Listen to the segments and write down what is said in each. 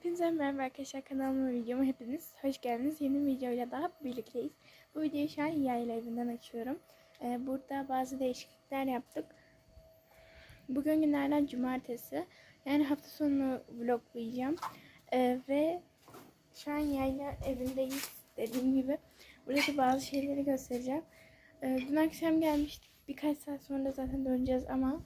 Hepinize merhaba arkadaşlar kanalıma videoma hepiniz hoş geldiniz. Yeni bir videoyla daha birlikteyiz. Bu videoyu şu an yayla evinden açıyorum. Ee, burada bazı değişiklikler yaptık. Bugün günlerden cumartesi. Yani hafta sonu vloglayacağım. Ee, ve şu an yayla evindeyiz dediğim gibi. Buradaki bazı şeyleri göstereceğim. Ee, dün akşam gelmiştik. Birkaç saat sonra zaten döneceğiz ama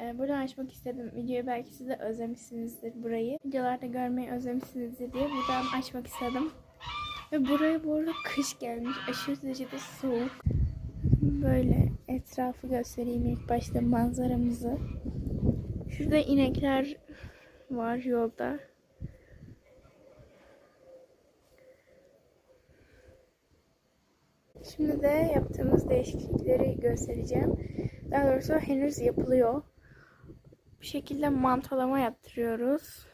ee, buradan açmak istedim. Videoyu belki siz de özlemişsinizdir burayı. Videolarda görmeyi özlemişsinizdir diye buradan açmak istedim. Ve buraya bu arada kış gelmiş. Aşırı derecede soğuk. Böyle etrafı göstereyim ilk başta manzaramızı. Şurada inekler var yolda. Şimdi de yaptığımız değişiklikleri göstereceğim. Daha doğrusu henüz yapılıyor şekilde mantolama yaptırıyoruz.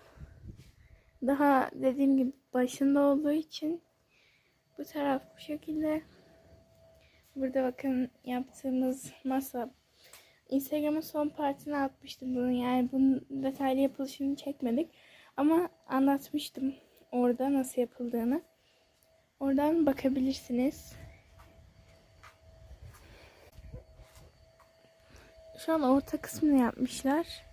Daha dediğim gibi başında olduğu için bu taraf bu şekilde. Burada bakın yaptığımız masa. Instagram'ın son partini atmıştım bunun. Yani bunun detaylı yapılışını çekmedik. Ama anlatmıştım orada nasıl yapıldığını. Oradan bakabilirsiniz. Şu an orta kısmını yapmışlar.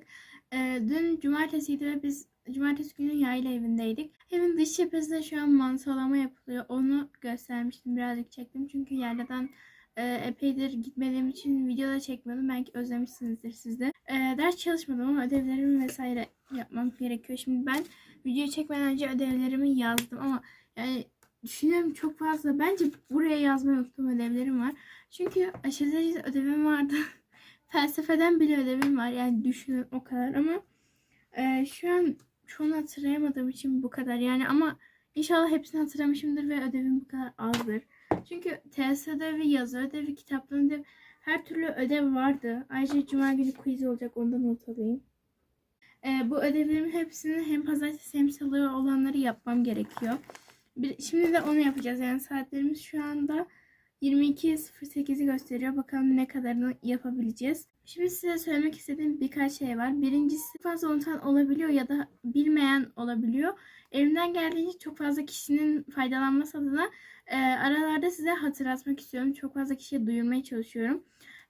Işınlandık. Ee, dün cumartesiydi ve biz cumartesi günü yayla evindeydik. Evin dış cephesinde şu an mantolama yapılıyor. Onu göstermiştim. Birazcık çektim. Çünkü yerden e, epeydir gitmediğim için videoda çekmiyordum. Belki özlemişsinizdir siz de. Ee, ders çalışmadım ama ödevlerimi vesaire yapmam gerekiyor. Şimdi ben videoyu çekmeden önce ödevlerimi yazdım ama yani düşünüyorum çok fazla. Bence buraya yazmayı unuttum ödevlerim var. Çünkü aşırı derecede ödevim vardı. Felsefeden bile ödevim var. Yani düşünün o kadar ama e, şu an çoğunu hatırlayamadığım için bu kadar. Yani ama inşallah hepsini hatırlamışımdır ve ödevim bu kadar azdır. Çünkü TS ödevi, yazı ödevi, kitaptan ödevi her türlü ödev vardı. Ayrıca cuma günü quiz olacak ondan not alayım. E, bu ödevlerimin hepsini hem pazartesi hem salı olanları yapmam gerekiyor. Bir, şimdi de onu yapacağız. Yani saatlerimiz şu anda 22.08'i gösteriyor. Bakalım ne kadarını yapabileceğiz. Şimdi size söylemek istediğim birkaç şey var. Birincisi fazla unutan olabiliyor ya da bilmeyen olabiliyor. Elimden geldiğince çok fazla kişinin faydalanması adına e, aralarda size hatırlatmak istiyorum. Çok fazla kişiye duyurmaya çalışıyorum.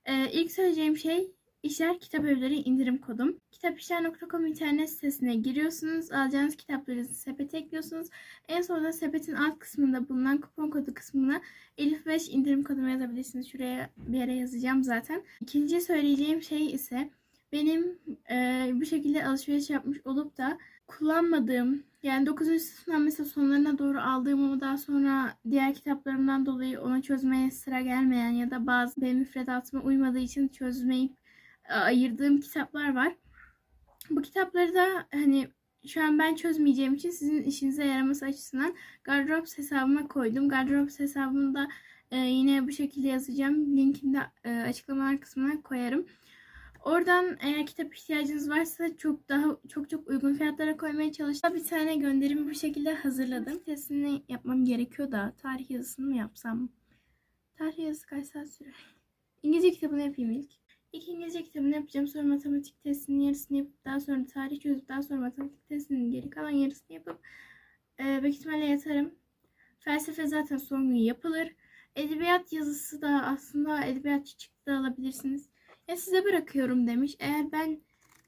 E, ilk söyleyeceğim şey İşler Kitap Evleri indirim kodum. Kitapişler.com internet sitesine giriyorsunuz. Alacağınız kitaplarınızı sepete ekliyorsunuz. En sonunda sepetin alt kısmında bulunan kupon kodu kısmına Elif 5 indirim kodumu yazabilirsiniz. Şuraya bir yere yazacağım zaten. İkinci söyleyeceğim şey ise benim e, bu şekilde alışveriş yapmış olup da kullanmadığım yani 9. sınıftan mesela sonlarına doğru aldığım ama daha sonra diğer kitaplarımdan dolayı ona çözmeye sıra gelmeyen ya da bazı benim müfredatıma uymadığı için çözmeyip ayırdığım kitaplar var. Bu kitapları da hani şu an ben çözmeyeceğim için sizin işinize yaraması açısından Gardrops hesabıma koydum. Gardrops hesabımda e, yine bu şekilde yazacağım. Linkini de e, açıklamalar kısmına koyarım. Oradan eğer kitap ihtiyacınız varsa çok daha çok çok uygun fiyatlara koymaya çalıştım. Bir tane gönderimi bu şekilde hazırladım. Testini yapmam gerekiyor da tarih yazısını mı yapsam? Tarih yazısı kaç saat sürer? İngilizce kitabını yapayım ilk. İlk İngilizce kitabını yapacağım. Sonra matematik testinin yarısını yapıp daha sonra tarih çözüp daha sonra matematik testinin geri kalan yarısını yapıp e, büyük ihtimalle yatarım. Felsefe zaten son gün yapılır. Edebiyat yazısı da aslında edebiyatçı çıktı da alabilirsiniz. Ya size bırakıyorum demiş. Eğer ben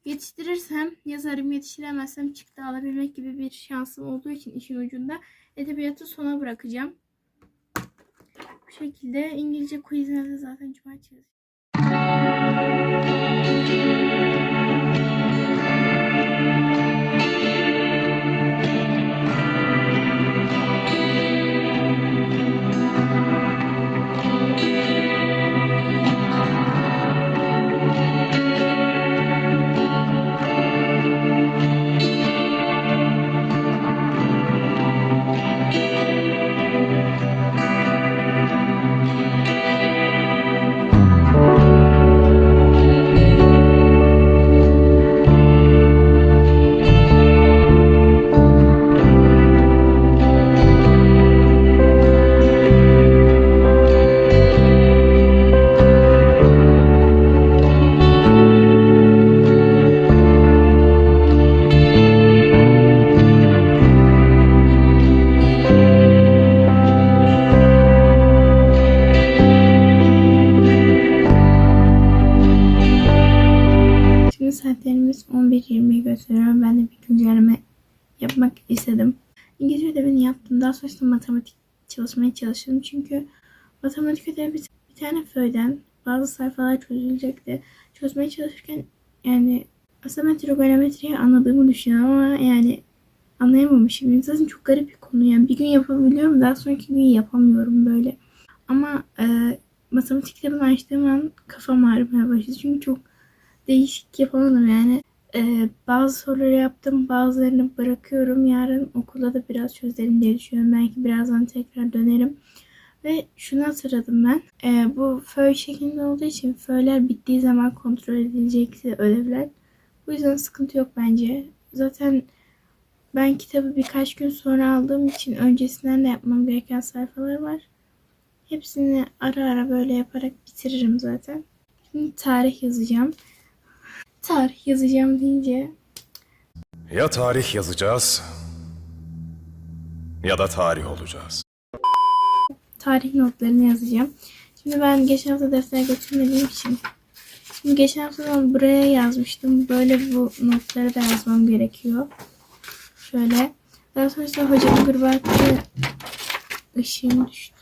yetiştirirsem yazarım yetiştiremezsem çıktı alabilmek gibi bir şansım olduğu için işin ucunda edebiyatı sona bırakacağım. Bu şekilde İngilizce quizine de zaten cumartesi Thank you. İngilizce ödevini yaptım. Daha sonrasında matematik çalışmaya çalıştım. Çünkü matematik ödevi bir, bir tane föyden bazı sayfalar çözülecekti. Çözmeye çalışırken yani aslında ben trigonometriyi anladığımı düşünüyorum ama yani anlayamamışım. Zaten çok garip bir konu. Yani bir gün yapabiliyorum daha sonraki gün yapamıyorum böyle. Ama e, matematik kitabını açtığım an kafam ağrımaya başladı. Çünkü çok değişik yapamadım yani. E, bazı soruları yaptım bazılarını bırakıyorum. Yarın okulda da biraz çözerim diye düşünüyorum. Belki birazdan tekrar dönerim. Ve şunu hatırladım ben. E, bu föy şeklinde olduğu için föyler bittiği zaman kontrol edilecek ödevler. Bu yüzden sıkıntı yok bence. Zaten ben kitabı birkaç gün sonra aldığım için öncesinden de yapmam gereken sayfalar var. Hepsini ara ara böyle yaparak bitiririm zaten. Şimdi tarih yazacağım. Tarih yazacağım deyince Ya tarih yazacağız ya da tarih olacağız. tarih notlarını yazacağım. Şimdi ben geçen hafta defter götürmediğim için Şimdi geçen hafta ben buraya yazmıştım. Böyle bu notları da yazmam gerekiyor. Şöyle. Daha sonrasında hocamın grubu ışığım düştü.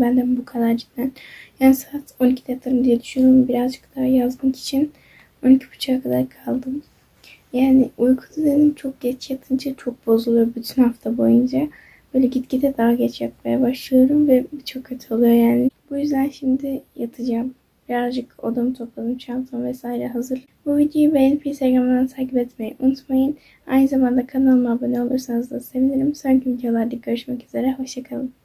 Benden bu kadar cidden. Yani saat 12'de yatarım diye düşünüyorum. Birazcık daha yazmak için 12.30'a kadar kaldım. Yani uyku düzenim çok geç yatınca çok bozuluyor bütün hafta boyunca. Böyle gitgide daha geç yatmaya başlıyorum ve çok kötü oluyor yani. Bu yüzden şimdi yatacağım. Birazcık odamı topladım, çantam vesaire hazır. Bu videoyu beğenip Instagram'dan takip etmeyi unutmayın. Aynı zamanda kanalıma abone olursanız da sevinirim. Sonraki videolarda görüşmek üzere. Hoşçakalın.